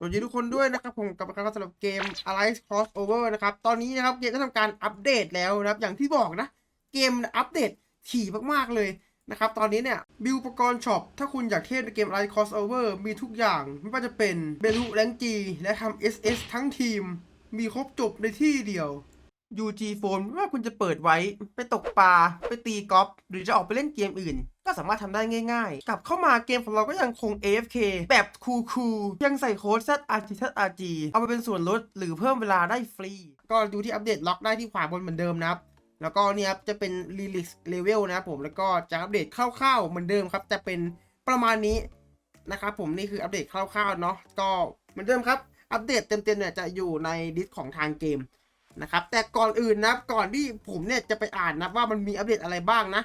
สวัสดีทุกคนด้วยนะครับผมกับการสำหรับเกม Alliance Crossover นะครับ ตอนนี้นะครับเกมก็ทำการอัปเดตแล้วนะครับ อย่างที่บอกนะ เกมอัปเดตถี่มากๆเลยนะครับ ตอนนี้เนี่ยบิลอุปกรณ์ช็อปถ้าคุณอยากเทสเกม Alliance Crossover มีทุกอย่างไม่ว่าจะเป็นเบลูแรงจีและทำ SS ทั้งทีม มีครบจบในที่เดียว UG Phone ไม่ว่าคุณจะเปิดไว้ ไปตกปลา ไปตีกอล์ฟหรือจะออกไปเล่นเกมอื่น ก็สามารถทำได้ง่ายๆ กลับเข้ามาเกมของเราก็ยังคง AFK แบบคูลๆยังใส่โค้ด ZRG ZRG เอาไปเป็นส่วนลดหรือเพิ่มเวลาได้ฟรี ก็ดูที่อัปเดตล็อกได้ที่ขวาบนเหมือนเดิมนะครับแล้วก็เนี่ยครับจะเป็น Release Level นะครับผมแล้วก็จะอัปเดตคร่าวๆเหมือนเดิมครับจะเป็นประมาณนี้นะครับผมนี่คืออัปเดตคร่าวๆเนาะก็เหมือนเดิมครับอัปเดตเต็มๆเนี่ยจะอยู่ในดิสของทางเกม นะครับ แต่ก่อนอื่นนะครับก่อนที่ผมเนี่ยจะไปอ่านนะว่ามันมีอัปเดตอะไรบ้างนะ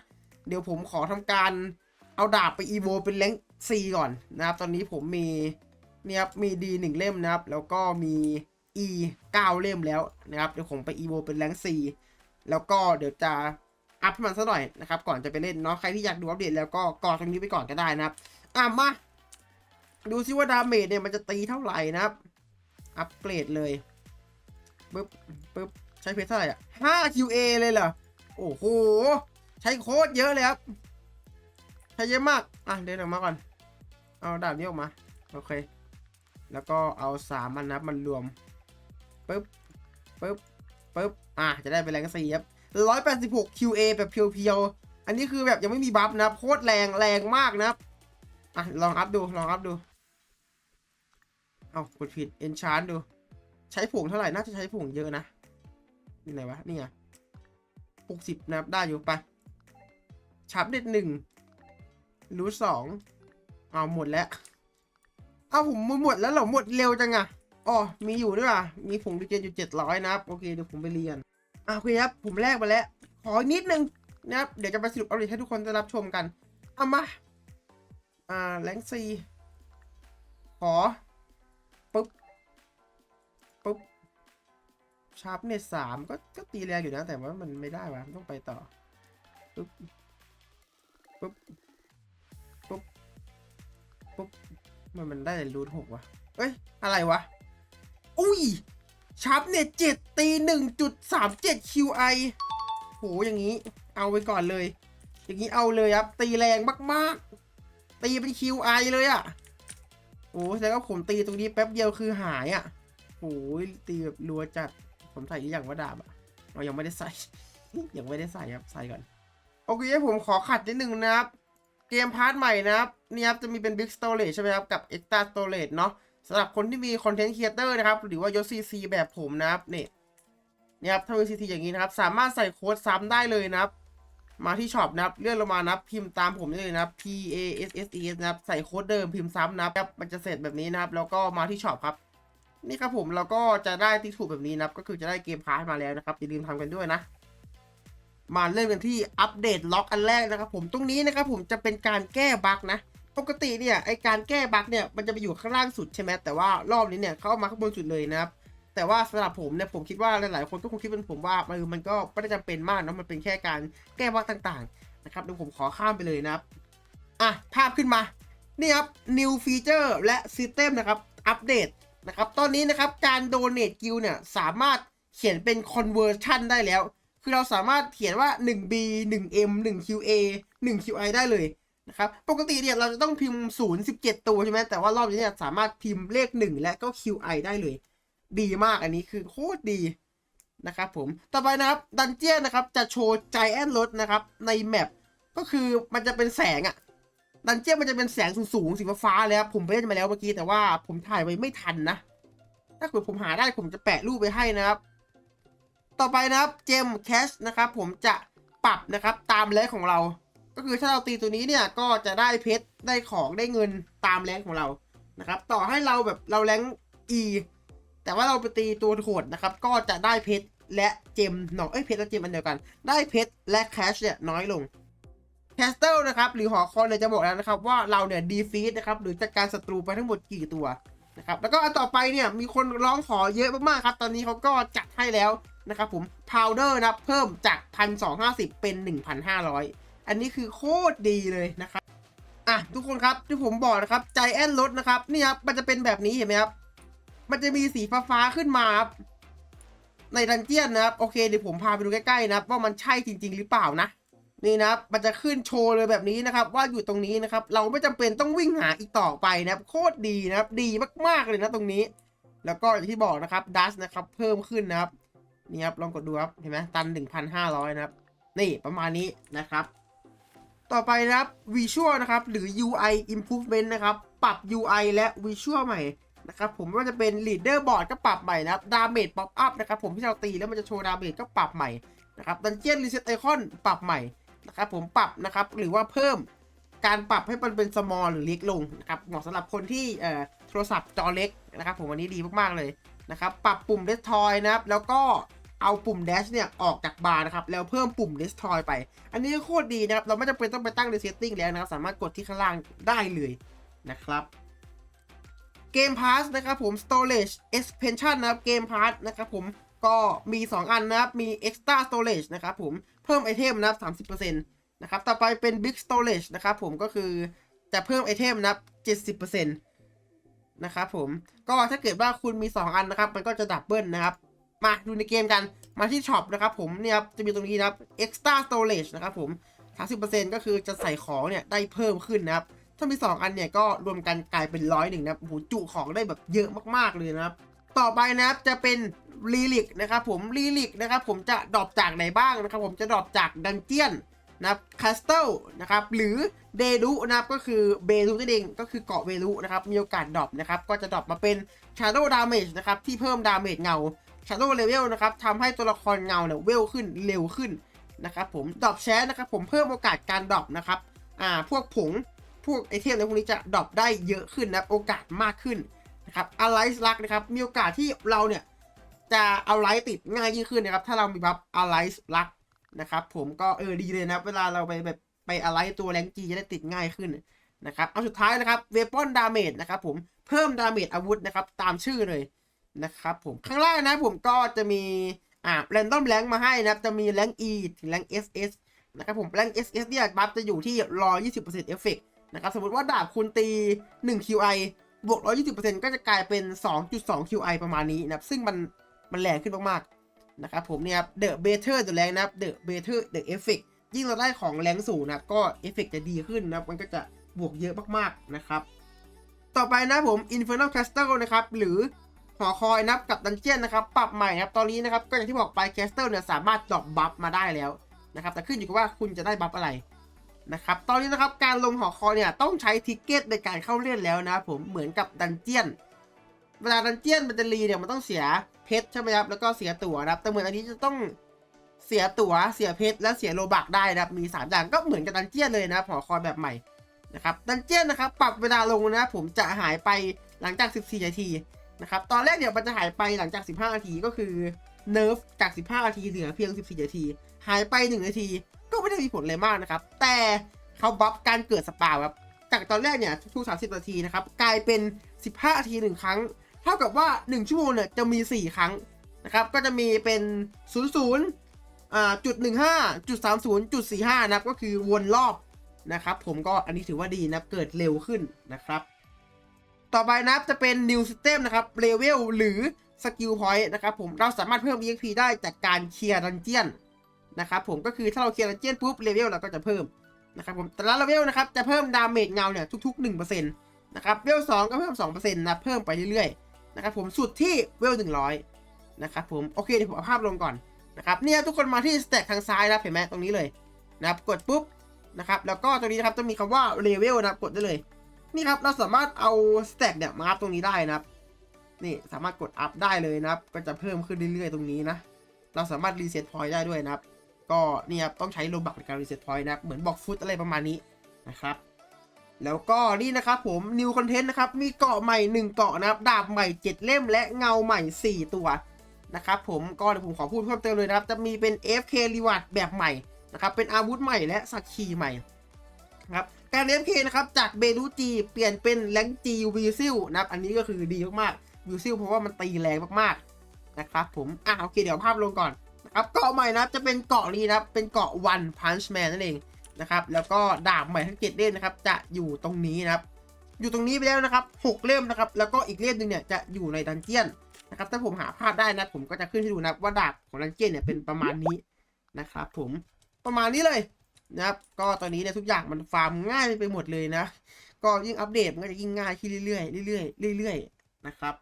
เดี๋ยวผมขอทำการเอาดาบไปอีโวเป็นแรงซีก่อนนะครับ ตอนนี้ผมมีเนี่ยครับมีดีหนึ่งเล่มนะครับ แล้วก็มี E 9 เล่มแล้วนะครับ เดี๋ยวผมไปอีโวเป็นแรงซีแล้วก็เดี๋ยวจะอัพให้มันซะหน่อยนะครับ ก่อนจะไปเล่นเนาะ ใครที่อยากดูอัปเดตแล้วก็กอตรงนี้ไปก่อนก็ได้นะครับ อะมา ดูซิว่าดาเมจเนี่ยมันจะตีเท่าไหร่นะครับ อัปเกรดเลย ปึ๊บปึ๊บใช้เพชรเท่าไหร่อะ 5 QA เลยเหรอ โอ้โห ใช้โค้ดเยอะเลยครับ ใช้เยอะมาก อะ เดินออกมาก่อน เอาดาบนี้ออกมา โอเค แล้วก็เอาสามมันนับมันรวมปึ๊บปึ๊บปึ๊บ อะ จะได้เป็นแรงสี่ครับร้อยแปดสิบหก QA แบบเพียวๆ อันนี้คือแบบยังไม่มีบัฟนะโคตรแรงแรงมากนะครับอะ ลองอัพดู ลองอัพดู เอากดผิด เอนชานดู ใช้ผงเท่าไหร่ น่าจะใช้ผงเยอะนะนี่ไหนวะ นี่ไงหกสิบนะครับได้อยู่ไปชับเด็ดหนึ่งรู้สองเอาหมดแล้ว เอาผมหมดแล้วเหรอหมดเร็วจังอะอ๋อ มีอยู่ด้วยว่ะ มีผงดีเจนอยู่เจ็ดร้อยนะครับ โอเคเดี๋ยวผมไปเรียนอะโอเคครับ ผมแลกไปแล้ว ขออีกนิดนึงนะครับ เดี๋ยวจะไปสรุปอัปเดตให้ทุกคนได้รับชมกัน เอามา อ่า แรงซีขอ ปุ๊บชาร์ปเน็ตสามก็ก็ตีแรงอยู่นะ แต่ว่ามันไม่ได้วะต้องไปต่อปุ๊บปุ๊บปุ๊บปุ๊บมันมันได้รูทหกวะเอ้ย อะไรวะ อุ้ยชาร์ปเน็ตเจ็ดตีหนึ่งจุดสามเจ็ด QI โหอย่างนี้ เอาไว้ก่อนเลย อย่างนี้เอาเลยครับ ตีแรงมากๆ ตีเป็น QI เลยอะโอ้แล้วก็ผมตีตรงนี้แป๊บเดียวคือหายอะ โหตีแบบรัวจัด ผมใส่อย่างว่าดาบอะเรายังไม่ได้ใส่ ยังไม่ได้ใส่ครับ ใส่ก่อน โอเคผมขอขัดนิดนึงนะครับ เกมพาร์ทใหม่นะครับ นี่ครับจะมีเป็น Big Storage ใช่ไหมครับ กับ Extra Storage เนาะสำหรับคนที่มี Content Creator นะครับ หรือว่ายศ CC แบบผมนะครับเนี่ยนี่ครับถ้ามี CC อย่างนี้นะครับ สามารถใส่โค้ดซ้ำได้เลยนะครับ มาที่ช็อปนะครับ เลื่อนลงมานะครับ พิมพ์ตามผมได้เลยนะครับ P A S S E S นะครับ ใส่โค้ดเดิมพิมพ์ซ้ำนะครับ มันจะเสร็จแบบนี้นะครับ แล้วก็มาที่ช็อปครับ นี่ครับผมเราก็จะได้ติ๊กถูกแบบนี้นะครับ ก็คือจะได้เกมพาร์ทมาแล้วนะครับอย่าลืมทำกันด้วยนะ มาเริ่มกันที่อัปเดตล็อกอันแรกนะครับ ผมตรงนี้นะครับผมจะเป็นการแก้บั๊กนะ ปกติเนี่ยไอการแก้บั๊กเนี่ยมันจะไปอยู่ข้างล่างสุดใช่ไหมแต่ว่ารอบนี้เนี่ยเขาเอามาข้างบนสุดเลยนะครับแต่ว่าสำหรับผมเนี่ยผมคิดว่าหลาย ๆ คนก็คงคิดเป็นผมว่ามันมันก็ไม่ได้จำเป็นมากนะมันเป็นแค่การแก้บั๊กต่างๆนะครับเดี๋ยวผมขอข้ามไปเลยนะครับอะภาพขึ้นมานี่ครับ new feature และ system นะครับอัปเดต นะครับ ตอนนี้นะครับการ donate guild เนี่ยสามารถเขียนเป็น conversion ได้แล้ว คือเราสามารถเขียนว่า 1B 1M 1QA 1QI ได้เลยนะครับ ปกติเนี่ยเราจะต้องพิมพ์ 0 17 ตัวใช่ไหม แต่ว่ารอบนี้เนี่ยสามารถพิมพ์เลข 1 และก็ QI ได้เลย ดีมากอันนี้คือโคตรดีนะครับผม ต่อไปนะครับ ดันเจี้ยนนะครับ จะโชว์ Giant รถนะครับ ในแมป ก็คือมันจะเป็นแสงอะ ดันเจียนมันจะเป็นแสงสูงๆสีฟ้าๆเลยครับผมไปเล่นมาแล้วเมื่อกี้แต่ว่าผมถ่ายไว้ไม่ทันนะ ถ้าเกิดผมหาได้ผมจะแปะรูปไปให้นะครับ ต่อไปนะครับเจมแคชนะครับผมจะปรับนะครับตามแรงของเรา ก็คือถ้าเราตีตัวนี้เนี่ยก็จะได้เพชรได้ของได้เงินตามแรงของเรานะครับ ต่อให้เราแบบเราแรง E แต่ว่าเราไปตีตัวโหดนะครับ ก็จะได้เพชรและเจมหนอยเอ้ยเพชรและเจมอันเดียวกัน ได้เพชรและแคชเนี่ยน้อยลง แคสเตลนะครับหรือหอคอยเนี่ยจะบอกแล้วนะครับว่าเราเนี่ยดีฟีดนะครับหรือจัดการศัตรูไปทั้งหมดกี่ตัวนะครับแล้วก็อันต่อไปเนี่ยมีคนร้องขอเยอะมากๆครับ ตอนนี้เขาก็จัดให้แล้วนะครับผม powder นะครับเพิ่มจาก 1,250 เป็น 1,500 อันนี้คือโคตรดีเลยนะครับอะทุกคนครับที่ผมบอกนะครับใจแอนรถนะครับนี่ครับมันจะเป็นแบบนี้เห็นไหมครับมันจะมีสีฟ้าๆขึ้นมาครับในดันเจียนนะครับ โอเคเดี๋ยวผมพาไปดูใกล้ๆนะครับว่ามันใช่จริง ๆ หรือเปล่านะ นี่นะครับมันจะขึ้นโชว์เลยแบบนี้นะครับ ว่าอยู่ตรงนี้นะครับ เราไม่จำเป็นต้องวิ่งหาอีกต่อไปนะครับ โคตรดีนะครับ ดีมากๆเลยนะตรงนี้ แล้วก็อย่างที่บอกนะครับดัชนะครับ เพิ่มขึ้นนะครับนี่ครับลองกดดูครับเห็นไหมตัน 1,500 นะครับ นี่ประมาณนี้นะครับ ต่อไปนะครับ Visual นะครับ หรือ UI Improvement นะครับ ปรับ UI และ Visual ใหม่นะครับผมไม่ว่าจะเป็น Leader Board ก็ปรับใหม่นะครับ Damage Pop Up นะครับผมที่เราตีแล้วมันจะโชว์ Damage ก็ปรับใหม่นะครับ Dungeon Reset Icon ปรับใหม่ นะครับผมปรับนะครับหรือว่าเพิ่มการปรับให้มันเป็น small หรือเล็กลงนะครับเหมาะสำหรับคนที่โทรศัพท์จอเล็กนะครับ ผมอันนี้ดีมากๆเลยนะครับปรับปุ่ม Destroy นะครับแล้วก็เอาปุ่ม Dash เนี่ยออกจากบาร์นะครับแล้วเพิ่มปุ่ม Destroy ไป อันนี้ก็โคตรดีนะครับ เราไม่จำเป็นต้องไปตั้งใน setting แล้วนะครับ สามารถกดที่ข้างล่างได้เลยนะครับเกม Pass นะครับผม Storage Expansion นะครับเกม Pass นะครับผม ก็มี 2 อันนะครับ มี Extra Storage นะครับผม เพิ่มไอเทมนะครับ30%นะครับ ต่อไปเป็น Big Storage นะครับผมก็คือจะเพิ่มไอเทมนะครับ70%นะครับผม ก็ถ้าเกิดว่าคุณมี 2 อันนะครับ มันก็จะดับเบิลนะครับ มาดูในเกมกัน มาที่ช็อปนะครับผมเนี่ยครับ จะมีตรงนี้นะครับ extra storage นะครับผม 30%ก็คือจะใส่ของเนี่ยได้เพิ่มขึ้นนะครับ ถ้ามี 2 อันเนี่ยก็รวมกันกลายเป็นร้อยหนึ่งนะครับโอ้โหจุของได้แบบเยอะมากๆเลยนะครับ ต่อไปนะครับจะเป็นลีลิกนะครับผมลีลิกนะครับผมจะดรอปจากไหนบ้างนะครับผมจะดรอปจากดันเจียนนะครับคาสเตลนะครับหรือเดดูนะครับก็คือเบรูนั่นเองก็คือเกาะเวรูนะครับมีโอกาสดรอปนะครับก็จะดรอปมาเป็น Shadow Damage นะครับที่เพิ่มดาเมจเงา Shadow Level นะครับทำให้ตัวละครเงาเนี่ยเวลขึ้นเร็วขึ้นนะครับผมดรอปแชร์นะครับผมเพิ่มโอกาสการดรอปนะครับอ่าพวกผงพวกไอเทมในพวกนี้จะดรอปได้เยอะขึ้นนะครับโอกาสมากขึ้น นะครับอ l ไลซ์ลักนะครับมีโอกาสที่เราเนี่ยจะเอาไลท์ติดง่ายยิ่งขึ้นนะครับ ถ้าเรามีบัฟอ l ไลซ์ลักนะครับผมก็เออดีเลยนะครับเวลาเราไปแบบไปอ l ไลซ์ตัวแรงจีจะได้ติดง่ายขึ้นนะครับเอาสุดท้ายนะครับเวปอนดาเมจนะครับผมเพิ่มดาเมจอาวุธนะครับตามชื่อเลยนะครับผมข้างล่างนะผมก็จะมีอ่าแรนดอมแรงมาให้นะครับจะมีแรง E ถึงแรง SS นะครับผมแรง SS เนี่ยบัฟจะอยู่ที่120%เอฟเฟกนะครับสมมติว่าดาบคุณตี 1 QI บวก 120%ก็จะกลายเป็น 2.2 QI ประมาณนี้นะครับซึ่งมันมันแรงขึ้นมากๆนะครับผมเนี่ยครับ The Better The แรงนะครับ The Better The Effect ยิ่งเราได้ของแรงสูงนะครับก็เอฟเฟกจะดีขึ้นนะครับมันก็จะบวกเยอะมากๆนะครับ ต่อไปนะผม Infernal Castle นะครับหรือหอคอยนะครับกับดันเจียนนะครับปรับใหม่นะครับตอนนี้นะครับก็อย่างที่บอกไปแคสเตอร์เนี่ยสามารถดรอปบัฟมาได้แล้วนะครับแต่ขึ้นอยู่กับว่าคุณจะได้บัฟอะไร นะครับ ตอนนี้นะครับการลงหอคอยเนี่ยต้องใช้ทิกเก็ตในการเข้าเล่นแล้วนะผมเหมือนกับดันเจียน เวลาดันเจียนมันจะรีเนี่ยมันต้องเสียเพชรใช่ไหมครับแล้วก็เสียตั๋วนะครับแต่เหมือนอันนี้จะต้องเสียตั๋วเสียเพชรและเสียโลบักได้นะครับมีสามอย่างก็เหมือนกับดันเจียนเลยนะหอคอยแบบใหม่นะครับดันเจียนนะครับปรับเวลาลงนะผมจะหายไปหลังจาก 14 นาทีนะครับตอนแรกเนี่ยมันจะหายไปหลังจาก 15 นาทีก็คือเนิร์ฟจาก 15 นาทีเหลือเพียง 14 นาที หายไป 1 นาที ไม่ได้มีผลอะไรมากนะครับ แต่เขาบัฟการเกิดสปาครับจากตอนแรกเนี่ยทุกๆ30 นาทีนะครับกลายเป็น 15 นาที1ครั้ง เท่ากับว่า 1 ชั่วโมงเนี่ยจะมี 4 ครั้งนะครับก็จะมีเป็น 00อ่าจุด15จุด30จุด45นะครับก็คือวนรอบนะครับผมก็อันนี้ถือว่าดีนะเกิดเร็วขึ้นนะครับ ต่อไปนับจะเป็น New System นะครับ Level หรือ Skill Point นะครับผมเราสามารถเพิ่ม EXP ได้จากการเคลียร์ดันเจียน นะครับผมก็คือถ้าเราเคลียร์ดันเจียนปุ๊บเลเวลเราก็จะเพิ่มนะครับผมแต่ละเลเวลนะครับจะเพิ่มดาเมจเงาเนี่ยทุก ๆ1%นะครับเวล2ก็เพิ่ม2%นะเพิ่มไปเรื่อยๆนะครับผมสุดที่เวล100นะครับผมโอเคเดี๋ยวผมเอาภาพลงก่อนนะครับเนี่ยทุกคนมาที่สเต็กทางซ้ายนะเห็นไหมตรงนี้เลยนะครับกดปุ๊บนะครับแล้วก็ตรงนี้นะครับจะมีคำว่าเลเวลนะครับกดได้เลย นี่ครับเราสามารถเอาสเต็กเนี่ยมาอัพตรงนี้ได้นะครับนี่สามารถกดอัพได้เลยนะครับ ก็จะเพิ่มขึ้นเรื่อยๆตรงนี้นะ เราสามารถรีเซ็ตพอยต์ได้ด้วยนะครับ ก็นี่ครับต้องใช้โลบักในการรีเซ็ตพอยต์นะเหมือนบอกฟุตอะไรประมาณนี้นะครับแล้วก็นี่นะครับผม New Content นะครับมีเกาะใหม่ 1 เกาะนะครับดาบใหม่ 7 เล่มและเงาใหม่ 4 ตัวนะครับผมก็เดี๋ยวผมขอพูดเพิ่มเติมเลยนะครับ จะมีเป็น FK Reward แบบใหม่นะครับเป็นอาวุธใหม่และสักคีใหม่นะครับการ FK นะครับจากเบรูจีเปลี่ยนเป็นแรงจีวิซิลนะครับอันนี้ก็คือดีมากๆวิซิลเพราะว่ามันตีแรงมากๆนะครับผมอะโอเคเดี๋ยวภาพลงก่อน นะครับเกาะใหม่นะครับจะเป็นเกาะนี้นะครับเป็นเกาะ One Punch Man นั่นเองนะครับแล้วก็ดาบใหม่ทั้งเจ็ดเล่มนะครับจะอยู่ตรงนี้นะครับอยู่ตรงนี้ไปแล้วนะครับหกเล่มนะครับแล้วก็อีกเล่มหนึ่งเนี่ยจะอยู่ในดันเจียนนะครับถ้าผมหาภาพได้นะผมก็จะขึ้นให้ดูนะครับว่าดาบของดันเจียนเนี่ยเป็นประมาณนี้นะครับผมประมาณนี้เลยนะครับก็ตอนนี้เนี่ยทุกอย่างมันฟาร์มง่ายไปหมดเลยนะ ก็ยิ่งอัปเดตมันก็จะยิ่งง่ายขึ้นเรื่อยๆเรื่อยๆเรื่อยๆนะครับ